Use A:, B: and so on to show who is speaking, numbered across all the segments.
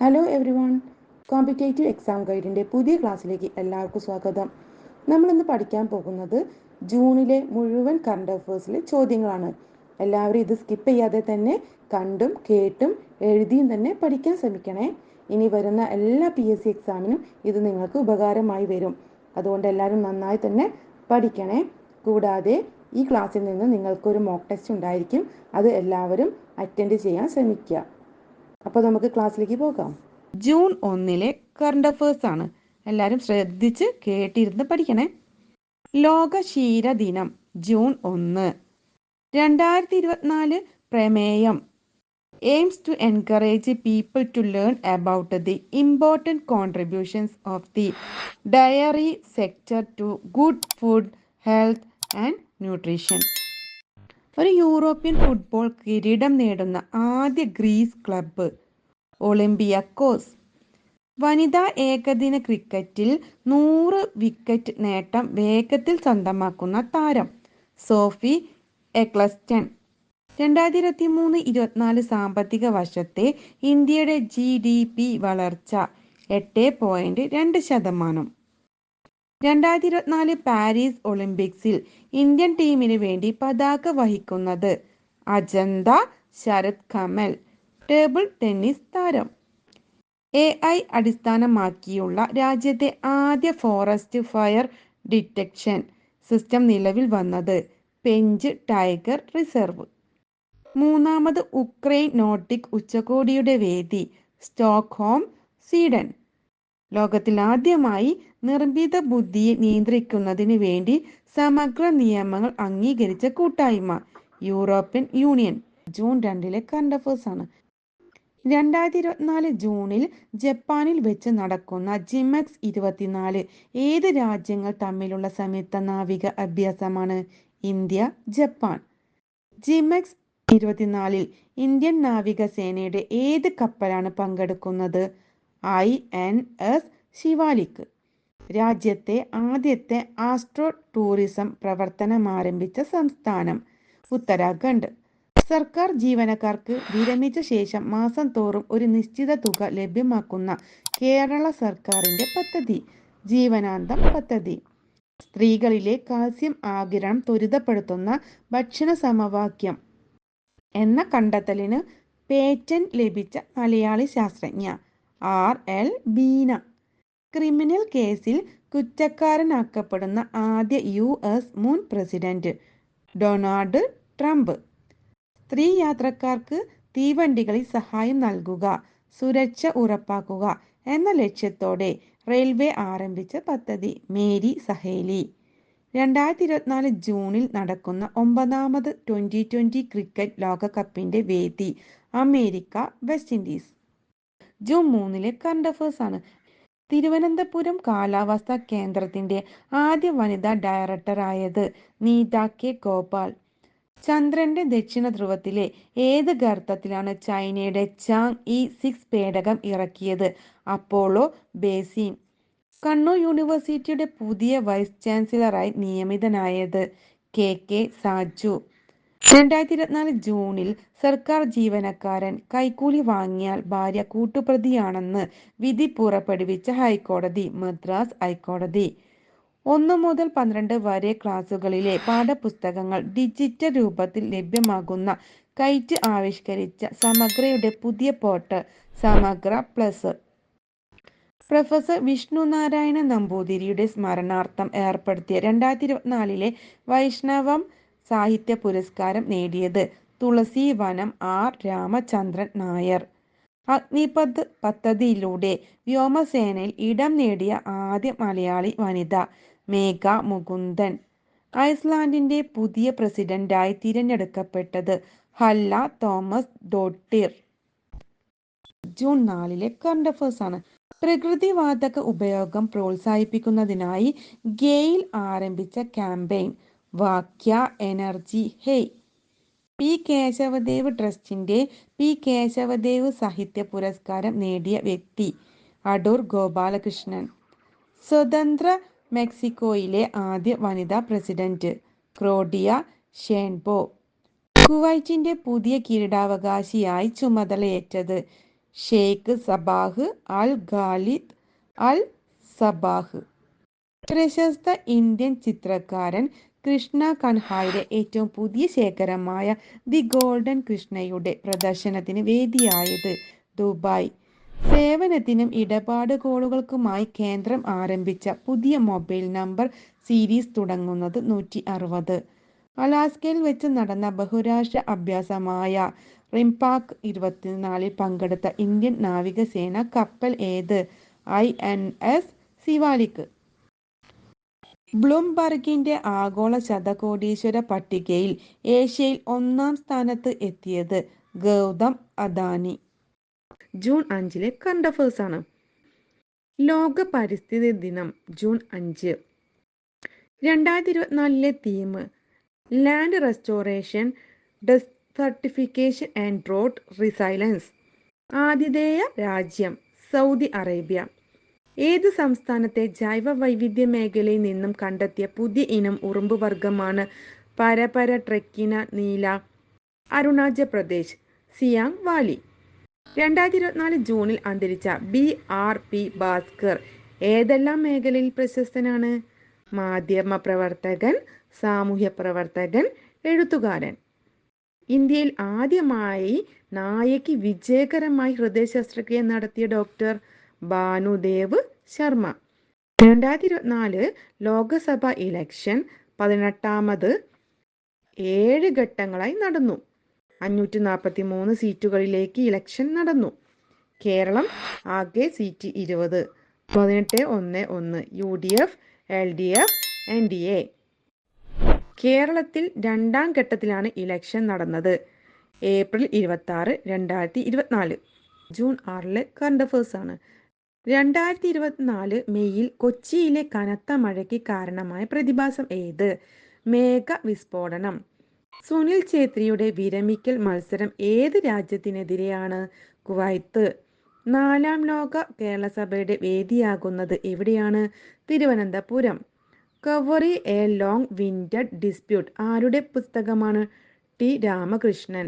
A: Hello everyone competitive exam ഗൈഡിന്റെ പുതിയ ക്ലാസ്സിലേക്ക് എല്ലാവർക്കും സ്വാഗതം. നമ്മളിന്ന് പഠിക്കാൻ പോകുന്നത് ജൂണിലെ മുഴുവൻ കറണ്ട് അഫേഴ്സിലെ ചോദ്യങ്ങളാണ്. എല്ലാവരും ഇത് സ്കിപ്പ് ചെയ്യാതെ തന്നെ കണ്ടും കേട്ടും എഴുതിയും തന്നെ പഠിക്കാൻ ശ്രമിക്കണേ. ഇനി വരുന്ന എല്ലാ പി എസ് സി എക്സാമിനും ഇത് നിങ്ങൾക്ക് ഉപകാരമായി വരും. അതുകൊണ്ട് എല്ലാവരും നന്നായി തന്നെ പഠിക്കണേ. കൂടാതെ ഈ ക്ലാസ്സിൽ നിന്ന് നിങ്ങൾക്കൊരു മോക്ക് ടെസ്റ്റ് ഉണ്ടായിരിക്കും. അത് എല്ലാവരും അറ്റൻഡ് ചെയ്യാൻ ശ്രമിക്കുക. അപ്പോൾ നമുക്ക് ക്ലാസ്സിലേക്ക് പോകാം. ജൂൺ ഒന്നിലെ കറണ്ട് അഫേഴ്സ് ആണ്. എല്ലാവരും ശ്രദ്ധിച്ച് കേട്ടിരുന്ന് പഠിക്കണേ. ലോക ക്ഷീര ദിനം ജൂൺ ഒന്ന്. രണ്ടായിരത്തി ഇരുപത്തിനാല് പ്രമേയം. Aims to encourage people to learn about the important contributions of the dairy sector to good food health and nutrition ഒരു യൂറോപ്യൻ ഫുട്ബോൾ കിരീടം നേടുന്ന ആദ്യ ഗ്രീസ് ക്ലബ്ബ് ഒളിമ്പിയക്കോസ്. വനിതാ ഏകദിന ക്രിക്കറ്റിൽ നൂറ് വിക്കറ്റ് നേട്ടം വേഗത്തിൽ സ്വന്തമാക്കുന്ന താരം സോഫി എക്ലസ്റ്റൺ രണ്ടായിരത്തി മൂന്ന് ഇരുപത്തിനാല് സാമ്പത്തിക വർഷത്തെ ഇന്ത്യയുടെ ജി ഡി പി വളർച്ച എട്ട് പോയിന്റ് രണ്ട് ശതമാനം. രണ്ടായിരത്തി ഇരുപത്തിനാല് പാരീസ് ഒളിമ്പിക്സിൽ ഇന്ത്യൻ ടീമിന് വേണ്ടി പതാക വഹിക്കുന്നത് അജന്ത ശരത് കമൽ. ടേബിൾ ടെന്നീസ് താരം. എ ഐ അടിസ്ഥാനമാക്കിയുള്ള രാജ്യത്തെ ആദ്യ ഫോറസ്റ്റ് ഫയർ ഡിറ്റക്ഷൻ സിസ്റ്റം നിലവിൽ വന്നത് പെഞ്ച് ടൈഗർ റിസർവ്. മൂന്നാമത് ഉക്രൈൻ നോട്ടിക് ഉച്ചകോടിയുടെ വേദി സ്റ്റോക്ക്ഹോം സ്വീഡൻ. ലോകത്തിൽ ആദ്യമായി നിർമ്മിത ബുദ്ധിയെ നിയന്ത്രിക്കുന്നതിന് വേണ്ടി സമഗ്ര നിയമങ്ങൾ അംഗീകരിച്ച കൂട്ടായ്മ യൂറോപ്യൻ യൂണിയൻ. ജൂൺ രണ്ടിലെ കറണ്ട് അഫേഴ്സ് ആണ്. രണ്ടായിരത്തി ഇരുപത്തിനാല് ജൂണിൽ ജപ്പാനിൽ വെച്ച് നടക്കുന്ന ജിമെക്സ് ഇരുപത്തിനാല് ഏത് രാജ്യങ്ങൾ തമ്മിലുള്ള സംയുക്ത നാവിക അഭ്യാസമാണ്? India Japan. ജിമെക്സ് ഇരുപത്തിനാലിൽ ഇന്ത്യൻ നാവികസേനയുടെ ഏത് കപ്പലാണ് പങ്കെടുക്കുന്നത്? ഐ എൻ എസ് ശിവാലിക് രാജ്യത്തെ ആദ്യത്തെ ആസ്ട്രോ ടൂറിസം പ്രവർത്തനം ആരംഭിച്ച സംസ്ഥാനം ഉത്തരാഖണ്ഡ്. സർക്കാർ ജീവനക്കാർക്ക് വിരമിച്ച ശേഷം മാസം തോറും ഒരു നിശ്ചിത തുക ലഭ്യമാക്കുന്ന കേരള സർക്കാരിന്റെ പദ്ധതി ജീവനാന്തം പദ്ധതി. സ്ത്രീകളിലെ കാൽസ്യം ആകിരണം ത്വരിതപ്പെടുത്തുന്ന ഭക്ഷണ സമവാക്യം എന്ന കണ്ടെത്തലിന് പേറ്റന്റ് ലഭിച്ച മലയാളി ശാസ്ത്രജ്ഞ ആർ എൽ ബീന. ക്രിമിനൽ കേസിൽ കുറ്റക്കാരനാക്കപ്പെടുന്ന ആദ്യ യു എസ് മുൻ പ്രസിഡന്റ് ഡൊണാൾഡ് ട്രംപ്. സ്ത്രീ യാത്രക്കാർക്ക് തീവണ്ടികളിൽ സഹായം നൽകുക സുരക്ഷ ഉറപ്പാക്കുക എന്ന ലക്ഷ്യത്തോടെ റെയിൽവേ ആരംഭിച്ച പദ്ധതി മേരി സഹേലി. രണ്ടായിരത്തി ഇരുപത്തിനാല് ജൂണിൽ നടക്കുന്ന ഒമ്പതാമത് ട്വന്റി ട്വന്റി ക്രിക്കറ്റ് ലോകകപ്പിന്റെ വേദി അമേരിക്ക വെസ്റ്റ് ഇൻഡീസ് ജൂൺ മൂന്നിലെ കറണ്ട് അഫേഴ്സ് ആണ്. തിരുവനന്തപുരം കാലാവസ്ഥാ കേന്ദ്രത്തിന്റെ ആദ്യ വനിതാ ഡയറക്ടറായത് നീത കെ ഗോപാൽ. ചന്ദ്രന്റെ ദക്ഷിണ ധ്രുവത്തിലെ ഏത് ഗർത്തത്തിലാണ് ചൈനയുടെ ചാങ് ഇ സിക്സ് പേടകം ഇറക്കിയത്? Apollo basin. കണ്ണൂർ യൂണിവേഴ്സിറ്റിയുടെ പുതിയ വൈസ് ചാൻസലറായി നിയമിതനായത് കെ കെ സാജു. രണ്ടായിരത്തി ഇരുപത്തിനാല് ജൂണിൽ സർക്കാർ ജീവനക്കാരൻ കൈക്കൂലി വാങ്ങിയാൽ ഭാര്യ കൂട്ടുപ്രതിയാണെന്ന് വിധി പുറപ്പെടുവിച്ച ഹൈക്കോടതി മദ്രാസ് ഹൈക്കോടതി. ഒന്ന് മുതൽ പന്ത്രണ്ട് വരെ ക്ലാസുകളിലെ പാഠപുസ്തകങ്ങൾ ഡിജിറ്റൽ രൂപത്തിൽ ലഭ്യമാകുന്ന കൈറ്റ് ആവിഷ്കരിച്ച സമഗ്രയുടെ പുതിയ പോർട്ടൽ സമഗ്ര പ്ലസ്. പ്രൊഫസർ വിഷ്ണുനാരായണ നമ്പൂതിരിയുടെ സ്മരണാർത്ഥം ഏർപ്പെടുത്തിയ രണ്ടായിരത്തി ഇരുപത്തിനാലിലെ വൈഷ്ണവം സാഹിത്യ പുരസ്കാരം നേടിയത് തുളസി വനം ആർ രാമചന്ദ്രൻ നായർ. അഗ്നിപത് പദ്ധതിയിലൂടെ വ്യോമസേനയിൽ ഇടം നേടിയ ആദ്യ മലയാളി വനിത മേഘ മുകുന്ദൻ. ഐസ്ലാൻഡിന്റെ പുതിയ പ്രസിഡന്റായി തിരഞ്ഞെടുക്കപ്പെട്ടത് ഹല്ല തോമസ് ഡോട്ടിർ ജൂൺ നാലിലെ കറണ്ട് അഫേഴ്സ് ആണ്. പ്രകൃതിവാതക ഉപയോഗം പ്രോത്സാഹിപ്പിക്കുന്നതിനായി ഗെയിൽ ആരംഭിച്ച ക്യാമ്പയിൻ. വാക്യ എനർജി. ഹേയ് പി കേശവദേവ് ട്രസ്റ്റിന്റെ പി കേശവദേവ് സാഹിത്യ പുരസ്കാരം നേടിയ വ്യക്തി അടൂർ ഗോപാലകൃഷ്ണൻ. സ്വതന്ത്ര മെക്സിക്കോയിലെ ആദ്യ വനിതാ പ്രസിഡന്റ് ക്രോഡിയ ഷേൻബോ കുവൈറ്റിന്റെ പുതിയ കിരീടാവകാശിയായി ചുമതലയേറ്റത് Sheikh Sabah al Khalid al Sabah. പ്രശസ്ത ഇന്ത്യൻ ചിത്രകാരൻ കൃഷ്ണ കൻഹായുടെ ഏറ്റവും പുതിയ ശേഖരമായ ദി ഗോൾഡൻ കൃഷ്ണയുടെ പ്രദർശനത്തിന് വേദിയായത് ദുബായ്. സേവനത്തിനും ഇടപാട് കോളുകൾക്കുമായി കേന്ദ്രം ആരംഭിച്ച പുതിയ മൊബൈൽ നമ്പർ സീരീസ് തുടങ്ങുന്നത് നൂറ്റി അറുപത് അലാസ്കയിൽ വെച്ച് നടന്ന ബഹുരാഷ്ട്ര അഭ്യാസമായ റിംപാക് ഇരുപത്തിനാലിൽ പങ്കെടുത്ത ഇന്ത്യൻ നാവികസേന കപ്പൽ ഏത്? I N S Shivalik. ബ്ലൂംബർഗിന്റെ ആഗോള ശതകോടീശ്വര പട്ടികയിൽ ഏഷ്യയിൽ ഒന്നാം സ്ഥാനത്ത് എത്തിയത് ഗൗതം അദാനി. ജൂൺ അഞ്ചിലെ കണ്ടഫേഴ്സ് ആണ്. ലോക പരിസ്ഥിതി ദിനം ജൂൺ അഞ്ച്. രണ്ടായിരത്തി ഇരുപത്തിനാലിലെ theme land restoration desertification and drought resilience. ആതിഥേയ രാജ്യം സൗദി അറേബ്യ. ഏത് സംസ്ഥാനത്തെ ജൈവ വൈവിധ്യ മേഖലയിൽ നിന്നും കണ്ടെത്തിയ പുതിയ ഇനം ഉറുമ്പ് വർഗമാണ് പരപര ട്രെക്കിന നീല അരുണാചൽ പ്രദേശ് സിയാങ് വാലി രണ്ടായിരത്തി ഇരുപത്തിനാല് ജൂണിൽ അന്തരിച്ച ബി ആർ പി ഭാസ്കർ ഏതെല്ലാം മേഖലയിൽ പ്രശസ്തനാണ്? മാധ്യമ പ്രവർത്തകൻ സാമൂഹ്യ പ്രവർത്തകൻ എഴുത്തുകാരൻ. ഇന്ത്യയിൽ ആദ്യമായി നായയ്ക്ക് വിജയകരമായി ഹൃദയ ശസ്ത്രക്രിയ നടത്തിയ ഡോക്ടർ ഭാനുദേവ് ശർമ്മ. രണ്ടായിരത്തി ഇരുപത്തിനാല് ലോക്സഭ ഇലക്ഷൻ പതിനെട്ടാമത് ഏഴ് ഘട്ടങ്ങളായി നടന്നു. അഞ്ഞൂറ്റി നാൽപ്പത്തി മൂന്ന് സീറ്റുകളിലേക്ക് ഇലക്ഷൻ നടന്നു. കേരളം ആകെ സീറ്റ് ഇരുപത്. പതിനെട്ട് ഒന്ന് ഒന്ന് U D F L D F N D A. കേരളത്തിൽ രണ്ടാം ഘട്ടത്തിലാണ് ഇലക്ഷൻ നടന്നത്. ഏപ്രിൽ ഇരുപത്തി ആറ് രണ്ടായിരത്തി ഇരുപത്തിനാല് ജൂൺ ആറിലെ കറണ്ട് അഫേഴ്സ് ആണ്. രണ്ടായിരത്തി ഇരുപത്തിനാല് മെയ്യിൽ കൊച്ചിയിലെ കനത്ത മഴയ്ക്ക് കാരണമായ പ്രതിഭാസം ഏത്? മേഘ വിസ്ഫോടനം. സുനിൽ ഛേത്രിയുടെ വിരമിക്കൽ മത്സരം ഏത് രാജ്യത്തിനെതിരെയാണ്? കുവൈത്ത്. നാലാം ലോക കേരള സഭയുടെ വേദിയാകുന്നത് എവിടെയാണ്? Thiruvananthapuram. Kaveri a long winded dispute ആരുടെ പുസ്തകമാണ്? ടി രാമകൃഷ്ണൻ.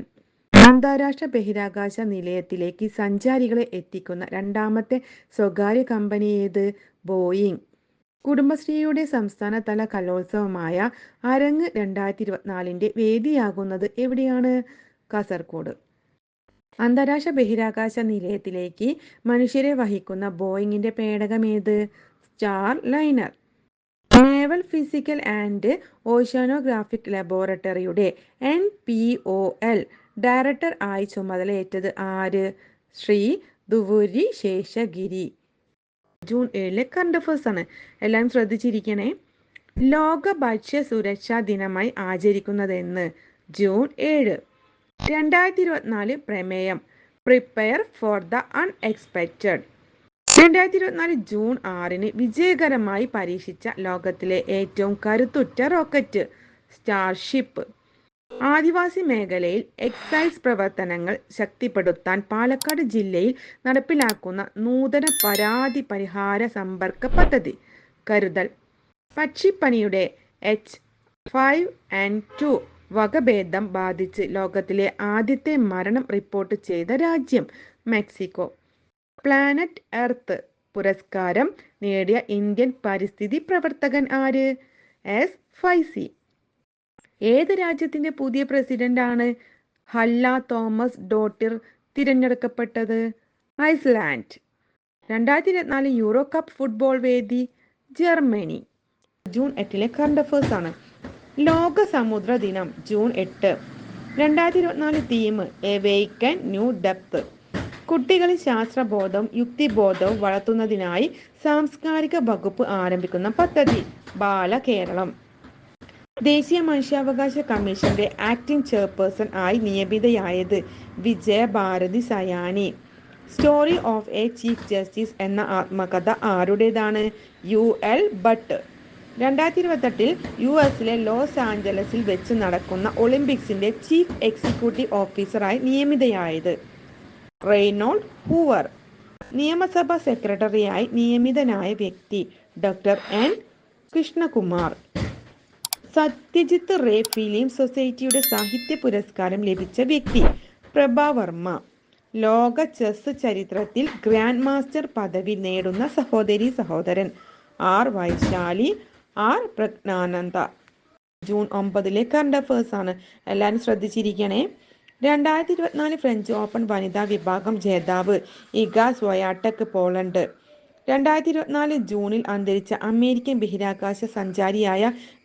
A: അന്താരാഷ്ട്ര ബഹിരാകാശ നിലയത്തിലേക്ക് സഞ്ചാരികളെ എത്തിക്കുന്ന രണ്ടാമത്തെ സ്വകാര്യ കമ്പനി ഏത്? ബോയിങ്. കുടുംബശ്രീയുടെ സംസ്ഥാനതല കലോത്സവമായ അരങ്ങ് രണ്ടായിരത്തി ഇരുപത്തിനാലിന്റെ വേദിയാകുന്നത് എവിടെയാണ്? കാസർഗോഡ് അന്താരാഷ്ട്ര ബഹിരാകാശ നിലയത്തിലേക്ക് മനുഷ്യരെ വഹിക്കുന്ന ബോയിങ്ങിന്റെ പേടകം ഏത്? Starliner. Naval physical and oceanographic ലബോറട്ടറിയുടെ N P O L director ആയി ചുമതലയേറ്റത് ആര്? ശ്രീ ദുവൂരി ശേഷഗിരി. ജൂൺ ഏഴിലെ കറണ്ട് അഫേഴ്സ് ആണ്. എല്ലാം ശ്രദ്ധിച്ചിരിക്കണേ. ലോക ഭക്ഷ്യ സുരക്ഷാ ദിനമായി ആചരിക്കുന്നതെന്ന്. ജൂൺ ഏഴ്. രണ്ടായിരത്തി ഇരുപത്തിനാല് പ്രമേയം. പ്രിപ്പയർ ഫോർ ദ അൺഎക്സ്പെക്റ്റഡ് രണ്ടായിരത്തി ഇരുപത്തിനാല് ജൂൺ ആറിന് വിജയകരമായി പരീക്ഷിച്ച ലോകത്തിലെ ഏറ്റവും കരുത്തുറ്റ റോക്കറ്റ് സ്റ്റാർഷിപ്പ് ആദിവാസി മേഖലയിൽ എക്സൈസ് പ്രവർത്തനങ്ങൾ ശക്തിപ്പെടുത്താൻ പാലക്കാട് ജില്ലയിൽ നടപ്പിലാക്കുന്ന നൂതന പരാതി പരിഹാര സമ്പർക്ക പദ്ധതി. കരുതൽ. പക്ഷിപ്പനിയുടെ എച്ച് ഫൈവ് ആൻഡ് ടു വകഭേദം ബാധിച്ച് ലോകത്തിലെ ആദ്യത്തെ മരണം റിപ്പോർട്ട് ചെയ്ത രാജ്യം മെക്സിക്കോ. പ്ലാനറ്റ് എർത്ത് പുരസ്കാരം നേടിയ ഇന്ത്യൻ പരിസ്ഥിതി പ്രവർത്തകൻ ആര്? എസ് ഫൈസി. ഏത് രാജ്യത്തിന്റെ പുതിയ പ്രസിഡന്റ് ആണ് ഹല്ല തോമസ് ഡോട്ടിർ തിരഞ്ഞെടുക്കപ്പെട്ടത്? ഐസ്ലാൻഡ്. രണ്ടായിരത്തി ഇരുപത്തിനാല് യൂറോ കപ്പ് ഫുട്ബോൾ വേദി ജർമ്മനി. ജൂൺ എട്ടിലെ കറണ്ട് അഫേഴ്സ് ആണ്. ലോക സമുദ്ര ദിനം ജൂൺ എട്ട്. രണ്ടായിരത്തി ഇരുപത്തിനാല് theme awaken new depth. കുട്ടികളിൽ ശാസ്ത്രബോധം യുക്തിബോധവും വളർത്തുന്നതിനായി സാംസ്കാരിക വകുപ്പ് ആരംഭിക്കുന്ന പദ്ധതി ബാലകേരളം. ദേശീയ മനുഷ്യാവകാശ കമ്മീഷന്റെ ആക്ടിംഗ് ചെയർപേഴ്സൺ ആയി നിയമിതയായത് Vijayabharathi Sayani. Story of a chief justice എന്ന ആത്മകഥ ആരുടേതാണ്? U L Bhat. രണ്ടായിരത്തി ഇരുപത്തെട്ടിൽ യു എസിലെ ലോസ് ആഞ്ചലസിൽ വെച്ച് നടക്കുന്ന ഒളിമ്പിക്സിന്റെ ചീഫ് എക്സിക്യൂട്ടീവ് ഓഫീസറായി നിയമിതയായത് റെയ്നോൾഡ് ഹൂവർ. നിയമസഭാ സെക്രട്ടറിയായി നിയമിതനായ വ്യക്തി doctor N Krishnakumar. Satyajit Ray film സൊസൈറ്റിയുടെ സാഹിത്യ പുരസ്കാരം ലഭിച്ച വ്യക്തി പ്രഭാവർമ്മ ലോക ചെസ് ചരിത്രത്തിൽ ഗ്രാൻഡ് മാസ്റ്റർ പദവി നേടുന്ന സഹോദരി സഹോദരൻ R Vaishali R Praggnanandhaa. June ഒമ്പതിലെ current affairs ആണ്. എല്ലാവരും ശ്രദ്ധിച്ചിരിക്കണേ. രണ്ടായിരത്തി ഇരുപത്തിനാല് ഫ്രഞ്ച് ഓപ്പൺ വനിതാ വിഭാഗം ജേതാവ് ഇഗാസ് സ്വയാട്ടക് പോളണ്ട്. രണ്ടായിരത്തി ഇരുപത്തിനാല് ജൂണിൽ അന്തരിച്ച അമേരിക്കൻ ബഹിരാകാശ സഞ്ചാരിയായ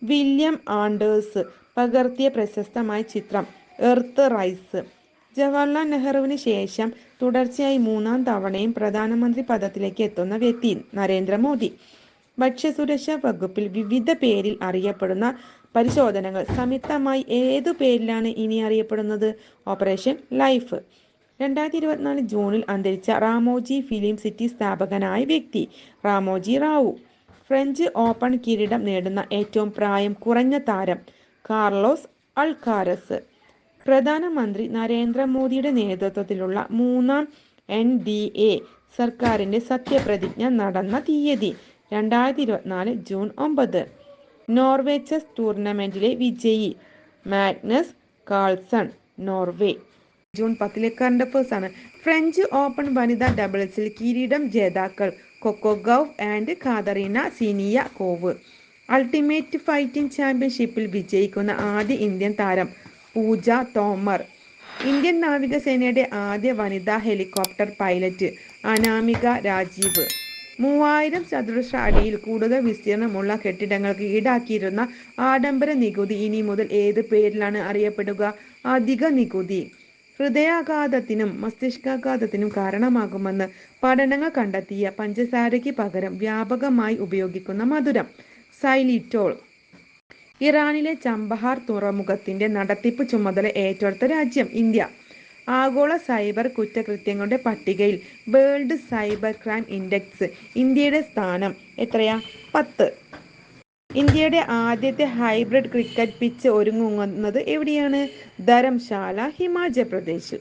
A: വില്യം ആൻഡേഴ്സ് പകർത്തിയ പ്രശസ്തമായ ചിത്രം എർത്ത് റൈസ്. ജവഹർലാൽ നെഹ്റുവിന് ശേഷം തുടർച്ചയായി മൂന്നാം തവണയും പ്രധാനമന്ത്രി പദത്തിലേക്ക് എത്തുന്ന വ്യക്തി നരേന്ദ്രമോദി. ഭക്ഷ്യസുരക്ഷാ വകുപ്പിൽ വിവിധ പേരിൽ അറിയപ്പെടുന്ന പരിശോധനകൾ സംയുക്തമായി ഏതു പേരിലാണ് ഇനി അറിയപ്പെടുന്നത്? Operation life. രണ്ടായിരത്തി ഇരുപത്തിനാല് ജൂണിൽ അന്തരിച്ച റാമോജി ഫിലിം സിറ്റി സ്ഥാപകനായ വ്യക്തി റാമോജി റാവു. ഫ്രഞ്ച് ഓപ്പൺ കിരീടം നേടുന്ന ഏറ്റവും പ്രായം കുറഞ്ഞ താരം കാർലോസ് അൾക്കാരസ് പ്രധാനമന്ത്രി നരേന്ദ്രമോദിയുടെ നേതൃത്വത്തിലുള്ള മൂന്നാം എൻ ഡി എ സർക്കാരിന്റെ സത്യപ്രതിജ്ഞ നടന്ന തീയതി രണ്ടായിരത്തി ഇരുപത്തിനാല് ജൂൺ ഒമ്പത്. നോർവേ ചെസ് ടൂർണമെന്റിലെ വിജയി മാഗ്നസ് കാൾസൺ നോർവേ. ജൂൺ പത്തിലെ കറണ്ട് അഫേഴ്സ് ആണ്. ഫ്രഞ്ച് ഓപ്പൺ വനിതാ ഡബിൾസിൽ കിരീടം ജേതാക്കൾ Coco Gauff and Katerina Siniakova. Ultimate fighting ചാമ്പ്യൻഷിപ്പിൽ വിജയിക്കുന്ന ആദ്യ ഇന്ത്യൻ താരം പൂജ തോമർ. ഇന്ത്യൻ നാവികസേനയുടെ ആദ്യ വനിതാ ഹെലികോപ്റ്റർ പൈലറ്റ് അനാമിക രാജീവ്. മൂവായിരം ചതുരശ്ര അടിയിൽ കൂടുതൽ വിസ്തീർണമുള്ള കെട്ടിടങ്ങൾക്ക് ഈടാക്കിയിരുന്ന ആഡംബര നികുതി ഇനി മുതൽ ഏത് പേരിലാണ് അറിയപ്പെടുക? അധിക നികുതി. ഹൃദയാഘാതത്തിനും മസ്തിഷ്കാഘാതത്തിനും കാരണമാകുമെന്ന് പഠനങ്ങൾ കണ്ടെത്തിയ പഞ്ചസാരയ്ക്ക് പകരം വ്യാപകമായി ഉപയോഗിക്കുന്ന മധുരം സൈലിറ്റോൾ. ഇറാനിലെ ചമ്പഹാർ തുറമുഖത്തിന്റെ നടത്തിപ്പ് ചുമതല ഏറ്റെടുത്ത രാജ്യം ഇന്ത്യ. ആഗോള സൈബർ കുറ്റകൃത്യങ്ങളുടെ പട്ടികയിൽ വേൾഡ് സൈബർ ക്രൈം ഇൻഡെക്സ് ഇന്ത്യയുടെ സ്ഥാനം എത്രയാ? പത്ത്. ഇന്ത്യയുടെ ആദ്യത്തെ ഹൈബ്രിഡ് ക്രിക്കറ്റ് പിച്ച് ഒരുങ്ങുന്നത് എവിടെയാണ്? ധരംശാല ഹിമാചൽ പ്രദേശ്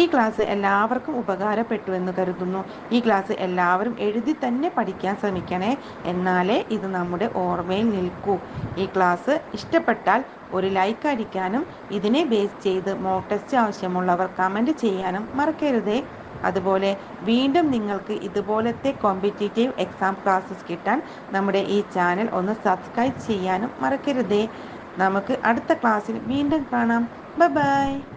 A: ഈ ക്ലാസ് എല്ലാവർക്കും ഉപകാരപ്പെട്ടു എന്ന് കരുതുന്നു. ഈ ക്ലാസ് എല്ലാവരും എഴുതി തന്നെ പഠിക്കാൻ ശ്രമിക്കണേ. എന്നാലേ ഇത് നമ്മുടെ ഓർമ്മയിൽ നിൽക്കൂ. ഈ ക്ലാസ് ഇഷ്ടപ്പെട്ടാൽ ഒരു ലൈക്ക് അടിക്കാനും ഇതിനെ ബേസ് ചെയ്ത് മോക്ക് ടെസ്റ്റ് ആവശ്യമുള്ളവർ കമന്റ് ചെയ്യാനും മറക്കരുതേ. അതുപോലെ വീണ്ടും നിങ്ങൾക്ക് ഇതുപോലത്തെ കോമ്പറ്റേറ്റീവ് എക്സാം ക്ലാസ്സസ് കിട്ടാൻ നമ്മുടെ ഈ ചാനൽ ഒന്ന് സബ്സ്ക്രൈബ് ചെയ്യാനും മറക്കരുതേ. നമുക്ക് അടുത്ത ക്ലാസ്സിൽ വീണ്ടും കാണാം. ബൈ